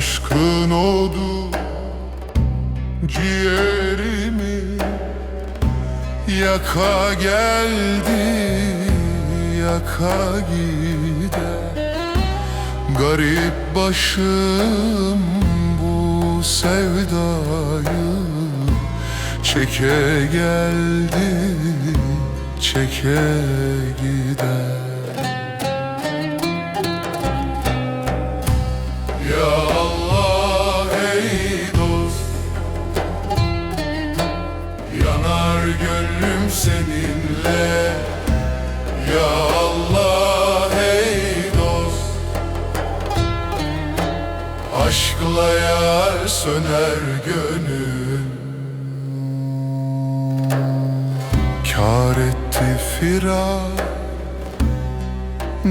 Aşkın odu ciğerimi Yaka geldi, yaka gider Garip başım bu sevdayı Çeke geldi, çeke gider Ya seninle. Ya Allah ey dost. Aşkla yar söner gönül. Kar etti firar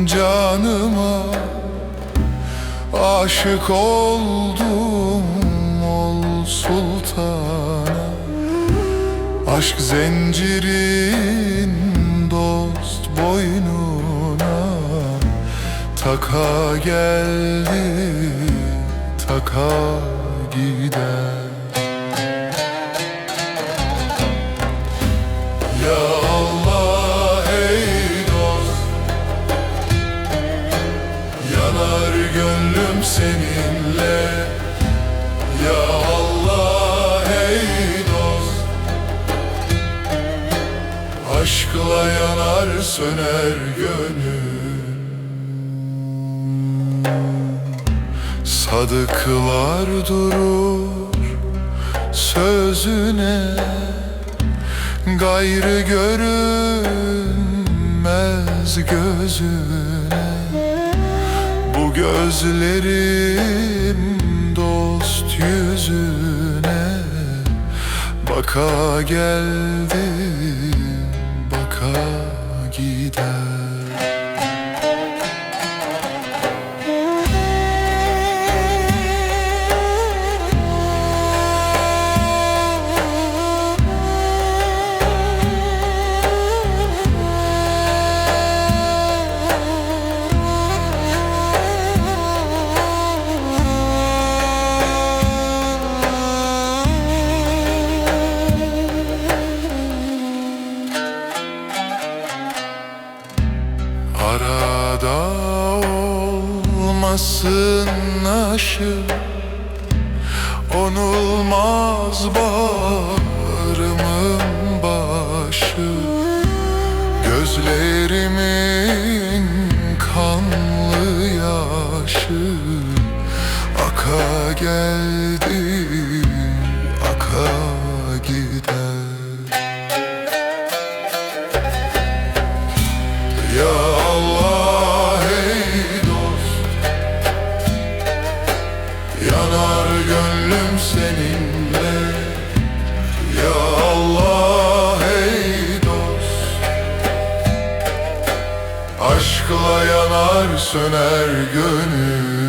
Canıma. Aşık oldum ol sultana Aşk zincirin dost boynuna Taka geldi, taka gider yanar söner gönül. Sadıklar durur sözüne Gayrı görünmez gözüne. Bu gözlerim dost yüzüne. Baka geldi, baka gider Arada olmasın aşık Onulmaz bağrımın başı. Gözlerimin kanlı yaşı. Aka geldi, seninle. Ya Allah ey dost. Aşkla yanar söner gönül